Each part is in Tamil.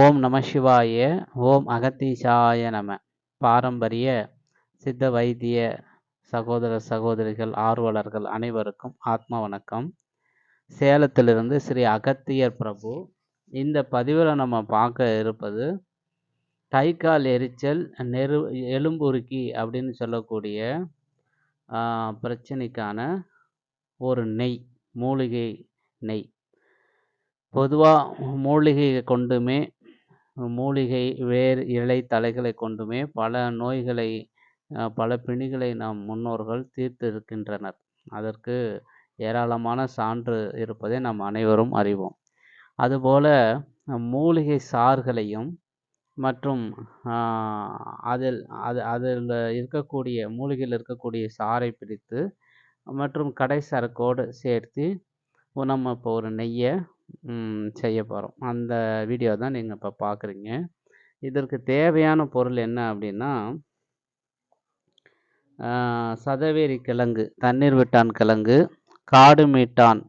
ஓம் நம சிவாய ஓம் அகத்தீசாய நம. பாரம்பரிய சித்த வைத்திய சகோதர சகோதரிகள் ஆர்வலர்கள் அனைவருக்கும் ஆத்ம வணக்கம். சேலத்திலிருந்து ஸ்ரீ அகத்தியர் பிரபு. இந்த பதிவில் நம்ம பார்க்க இருப்பது கை கால் எரிச்சல் நெரு எலும்புருக்கி அப்படின்னு சொல்லக்கூடிய பிரச்சனைக்கான ஒரு நெய் மூலிகை நெய். பொதுவாக மூலிகையை கொண்டுமே மூலிகை வேர் இலை தலைகளை கொண்டுமே பல நோய்களை பல பிணிகளை நம் முன்னோர்கள் தீர்த்து இருக்கின்றனர் அதற்கு ஏராளமான சான்று இருப்பதை நாம் அனைவரும் அறிவோம். அதுபோல மூலிகை சாறுகளையும் மற்றும் அதில் அது அதில் இருக்கக்கூடிய மூலிகையில் இருக்கக்கூடிய சாறை பிரித்து மற்றும் கடை சரக்கோடு சேர்த்து நம்ம இப்போ ஒரு நெய்யை செய்ய போகிறோம் அந்த வீடியோ தான் நீங்கள் இப்போ பார்க்குறீங்க இதற்கு தேவையான பொருள் என்ன அப்படின்னா சதவேரி கிழங்கு தண்ணீர் விட்டான் கிழங்கு காடு மீட்டான்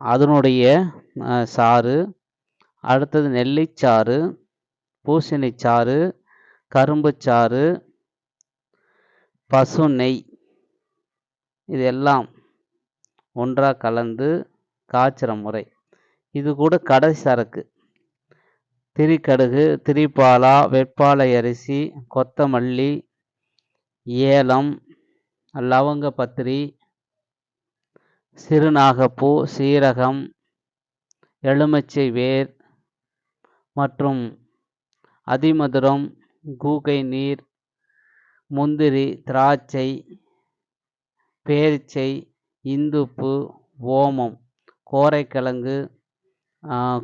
அதனுடைய சாறு அடுத்தது நெல்லிச்சாறு பூசணிச்சாறு கரும்புச்சாறு பசு நெய் இது எல்லாம் ஒன்றாக கலந்து காய்ச்சுற முறை. இது கூட கடை சரக்கு. திரிக்கடுகு திரிப்பாலா வெப்பாலை அரிசி கொத்தமல்லி ஏலம் லவங்க பத்திரி சிறுநாகப்பூ சீரகம் எலுமிச்சை வேர் மற்றும் அதிமதுரம் கூகை நீர் முந்திரி திராட்சை பேரிச்சை இந்துப்பு ஓமம். கோரைக்கிழங்கு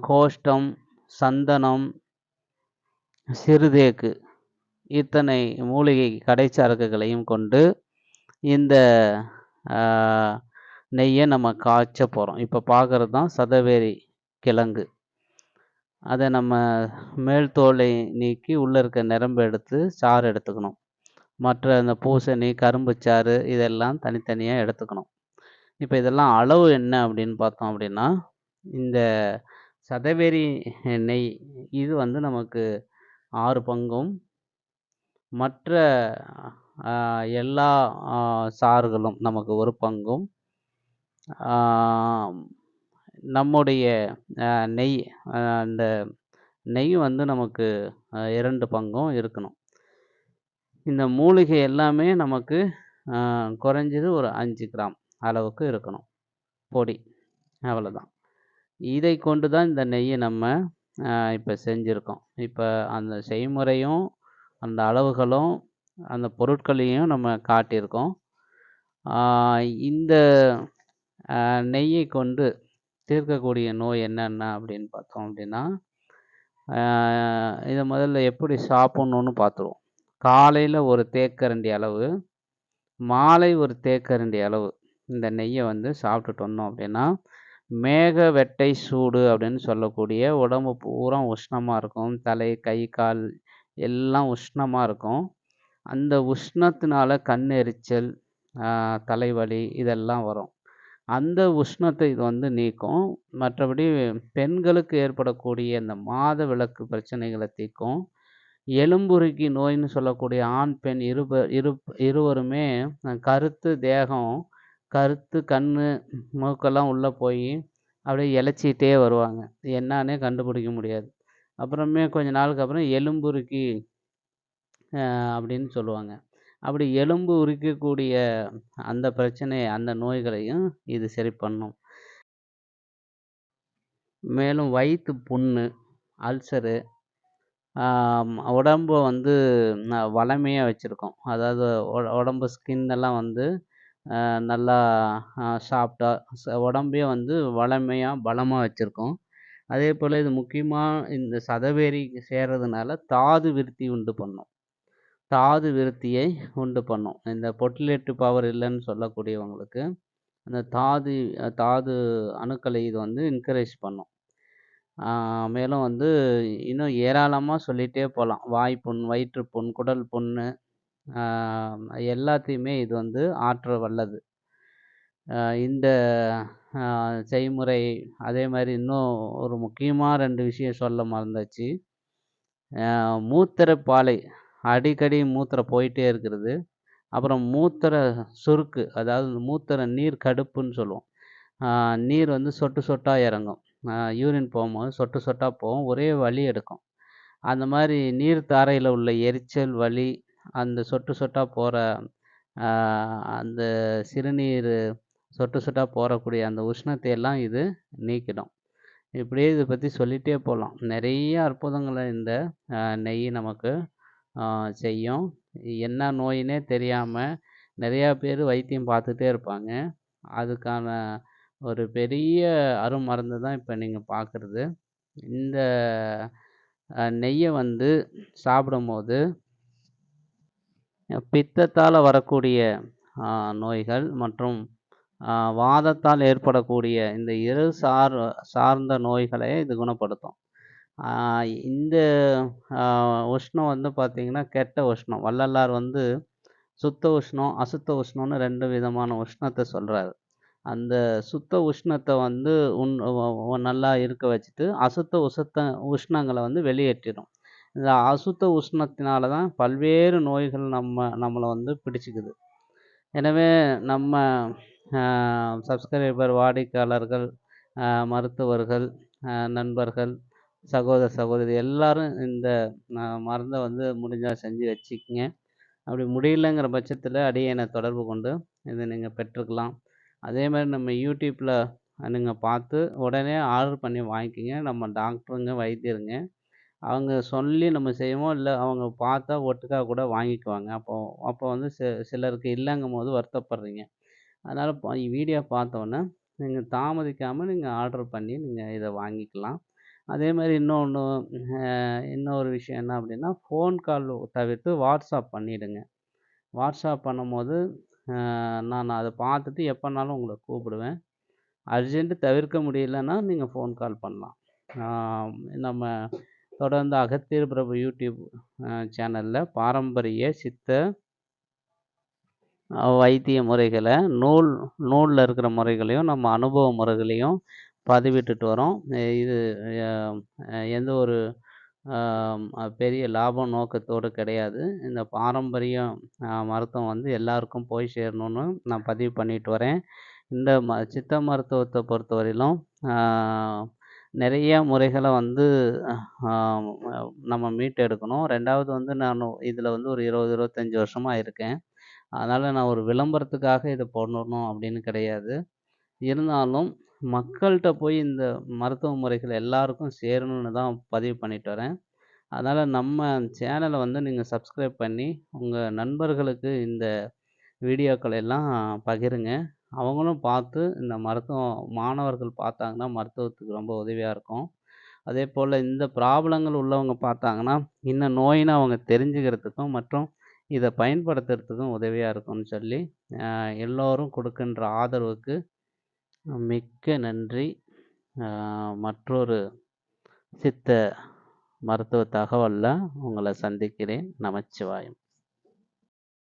கோஷ்டம் சந்தனம் சிறுதேக்கு இத்தனை மூலிகை கடைச்சரக்குகளையும் கொண்டு இந்த நெய்யை நம்ம காய்ச்ச போகிறோம் இப்போ பார்க்குறது தான் சதவேரி கிழங்கு. அதை நம்ம மேல் தோலை நீக்கி உள்ளே இருக்க நிரம்பு எடுத்து சாறு எடுத்துக்கணும். மற்ற அந்த பூசணி கரும்பு சாறு இதெல்லாம் தனித்தனியாக எடுத்துக்கணும். இப்போ இதெல்லாம் அளவு என்ன அப்படின்னு பார்த்தோம் அப்படின்னா இந்த சதவெரி நெய் இது வந்து நமக்கு ஆறு பங்கும். மற்ற எல்லா சாறுகளும் நமக்கு ஒரு பங்கும். நம்முடைய நெய் அந்த நெய் வந்து நமக்கு இரண்டு பங்கும் இருக்கணும். இந்த மூலிகை எல்லாமே நமக்கு குறைஞ்சது ஒரு அஞ்சு கிராம். அளவுக்கு இருக்கணும். பொடி. அவ்வளோதான் இதை கொண்டு தான் இந்த நெய்யை நம்ம இப்போ செஞ்சுருக்கோம். இப்போ அந்த செய்முறையும் அந்த அளவுகளும் அந்த பொருட்களையும் நம்ம காட்டியிருக்கோம். இந்த நெய்யை கொண்டு தீர்க்கக்கூடிய நோய் என்னென்ன அப்படின்னு பார்த்தோம் அப்படின்னா இதை முதல்ல எப்படி சாப்பிட்ணுன்னு பார்த்துருவோம். காலையில் ஒரு தேக்கரண்டி அளவு மாலை ஒரு தேக்கரண்டி அளவு. இந்த நெய்யை வந்து சாப்பிட்டுட்டு வந்தோம் அப்படின்னா மேக வெட்டை சூடு அப்படின்னு சொல்லக்கூடிய உடம்பு பூரா உஷ்ணமாக இருக்கும். தலை கை கால் எல்லாம் உஷ்ணமாக இருக்கும். அந்த உஷ்ணத்தினால கண் எரிச்சல் தலைவலி இதெல்லாம் வரும். அந்த உஷ்ணத்தை இது வந்து நீக்கும். மற்றபடி பெண்களுக்கு ஏற்படக்கூடிய அந்த மாத விளக்கு பிரச்சனைகளை தீர்க்கும். எலும்புருக்கி நோயின்னு சொல்லக்கூடிய ஆண் பெண் இருப இரு இருவருமே கருத்து தேகம் கருத்து கண் மூக்கெல்லாம் உள்ளே போய் அப்படியே இலச்சிக்கிட்டே வருவாங்க. என்னான்னே கண்டுபிடிக்க முடியாது. அப்புறமே கொஞ்ச நாளுக்கு அப்புறம் எலும்பு உருக்கி அப்படின்னு சொல்லுவாங்க. அப்படி எலும்பு உரிக்கக்கூடிய அந்த பிரச்சனை அந்த நோய்களையும் இது சரி பண்ணும். மேலும் வயிற்று புண்ணு அல்சரு உடம்பை வந்து வளமையாக வச்சுருக்கோம். அதாவது உடம்பு ஸ்கின் எல்லாம் வந்து நல்லா சாஃப்டாக உடம்பையும் வந்து வளமையாக பலமாக வச்சுருக்கோம். அதே போல் இது முக்கியமாக இந்த சதவேரி சேர்றதுனால தாது விருத்தி உண்டு பண்ணும். தாது விருத்தியை உண்டு பண்ணும். இந்த பொட்டிலேட்டு பவர் இல்லைன்னு சொல்லக்கூடியவங்களுக்கு அந்த தாது தாது அணுக்களை இது வந்து என்கரேஜ் பண்ணும். மேலும் வந்து இன்னும் ஏராளமாக சொல்லிகிட்டே போகலாம் வாய் புண் வயிற்று புண் குடல் புண்ணு எல்லாத்தையுமே இது வந்து ஆற்ற வல்லது. இந்த செய்முறை அதே மாதிரி இன்னும் ஒரு முக்கியமாக ரெண்டு விஷயம் சொல்ல மறந்தாச்சு. மூத்திரப்பாலை அடிக்கடி மூத்திர போயிட்டே இருக்கிறது. அப்புறம் மூத்திர சுருக்கு அதாவது மூத்திர நீர் கடுப்புன்னு சொல்லுவோம். நீர் வந்து சொட்டு சொட்டாக இறங்கும். யூரின் போகும்போது சொட்டு சொட்டாக போகும் ஒரே வலி எடுக்கும். அந்த மாதிரி நீர் தாரையில் உள்ள எரிச்சல் வலி அந்த சொட்டு சொட்டாக போகிற அந்த சிறுநீர் சொட்டு சொட்டாக போகக்கூடிய அந்த உஷ்ணத்தை எல்லாம் இது நீக்கிடும். இப்படியே இதை பற்றி சொல்லிகிட்டே போகலாம் நிறைய அற்புதங்களை இந்த நெய் நமக்கு செய்யும். என்ன நோயினே தெரியாமல் நிறையா பேர் வைத்தியம் பார்த்துட்டே இருப்பாங்க. அதுக்கான ஒரு பெரிய அருமருந்து தான் இப்போ நீங்கள் பார்க்குறது இந்த நெய்யை வந்து சாப்பிடும்போது பித்தத்தால் வரக்கூடிய நோய்கள் மற்றும் வாதத்தால் ஏற்படக்கூடிய இந்த இரு சார் சார்ந்த நோய்களை இது குணப்படுத்தும். இந்த உஷ்ணம் வந்து பார்த்திங்கன்னா கெட்ட உஷ்ணம். வள்ளலார் வந்து சுத்த உஷ்ணம் அசுத்த உஷ்ணம்னு ரெண்டு விதமான உஷ்ணத்தை சொல்கிறாரு அந்த சுத்த உஷ்ணத்தை வந்து உன் நல்லா இருக்க வச்சுட்டு அசுத்த உசத்த உஷ்ணங்களை வந்து வெளியேற்றிடும். இந்த அசுத்த உஷ்ணத்தினால தான் பல்வேறு நோய்கள் நம்ம நம்மளை வந்து பிடிச்சிக்குது. எனவே நம்ம சப்ஸ்கிரைபர் வாடிக்கையாளர்கள் மருத்துவர்கள் நண்பர்கள் சகோதர சகோதரி எல்லாரும் இந்த மருந்தை வந்து முடிஞ்சால் செஞ்சு வச்சுக்கிங்க. அப்படி முடியலங்கிற பட்சத்தில் அடியனை தொடர்பு கொண்டு இதை நீங்கள் பெற்றுக்கலாம். அதே மாதிரி நம்ம யூடியூப்பில் நீங்கள் பார்த்து உடனே ஆர்டர் பண்ணி வாங்கிக்கிங்க. நம்ம டாக்டருங்க வைத்தியருங்க. அவங்க சொல்லி நம்ம செய்வோம் இல்லை அவங்க பார்த்தா ஒட்டுக்கா கூட வாங்கிக்குவாங்க. அப்போது அப்போ வந்து சி சிலருக்கு இல்லைங்கும் போது வருத்தப்படுறீங்க. அதனால் வீடியோ பார்த்தோன்னே நீங்கள் தாமதிக்காமல் நீங்கள் ஆர்டர் பண்ணி நீங்கள் இதை வாங்கிக்கலாம். அதே மாதிரி இன்னொன்று இன்னொரு விஷயம் என்ன அப்படின்னா ஃபோன் கால் தவிர்த்து வாட்ஸ்அப் பண்ணிவிடுங்க வாட்ஸ்அப் பண்ணும்போது நான் அதை பார்த்துட்டு எப்போனாலும் உங்களை கூப்பிடுவேன். அர்ஜென்ட்டு தவிர்க்க முடியலன்னா நீங்கள் ஃபோன் கால் பண்ணலாம். நம்ம தொடர்ந்து அகத்தியர் பிரபு யூடியூப் சேனலில் பாரம்பரிய சித்த வைத்திய முறைகளை நூல் நூலில் இருக்கிற முறைகளையும் நம்ம அனுபவ முறைகளையும் பதிவிட்டுட்டு வரோம். இது எந்த ஒரு பெரிய லாபம் நோக்கத்தோடு கிடையாது. இந்த பாரம்பரிய மருத்துவம் வந்து எல்லாருக்கும் போய் சேரணும்னு நான் பதிவு பண்ணிட்டு வரேன். இந்த ம சித்த மருத்துவத்தை பொறுத்தவரையிலும் நிறைய முறைகளை வந்து நம்ம மீட்டெடுக்கணும் ரெண்டாவது வந்து நான் இதில் வந்து ஒரு இருபது இருபத்தஞ்சி வருஷமாக இருக்கேன். அதனால் நான் ஒரு விளம்பரத்துக்காக இதை பண்ணணும் அப்படின்னு கிடையாது. இருந்தாலும் மக்கள்கிட்ட போய் இந்த மருத்துவ முறைகள் எல்லாருக்கும் சேரணும்னு தான் பதிவு பண்ணிட்டு வரேன். அதனால் நம்ம சேனலை வந்து நீங்கள் சப்ஸ்கிரைப் பண்ணி உங்கள் நண்பர்களுக்கு இந்த வீடியோக்களை எல்லாம் பகிருங்க. அவங்களும் பார்த்து இந்த மருத்துவம் மாணவர்கள் பார்த்தாங்கன்னா மருத்துவத்துக்கு ரொம்ப உதவியாக இருக்கும். அதே போல் இந்த ப்ராப்ளங்கள் உள்ளவங்க பார்த்தாங்கன்னா இன்னும் நோயின்னு அவங்க தெரிஞ்சுக்கிறதுக்கும் மற்றும் இதை பயன்படுத்துறதுக்கும் உதவியாக இருக்கும்னு சொல்லி எல்லோரும் கொடுக்கின்ற ஆதரவுக்கு மிக்க நன்றி. மற்றொரு சித்த மருத்துவ தகவலில் உங்களை சந்திக்கிறேன். நமச்சிவாயம்.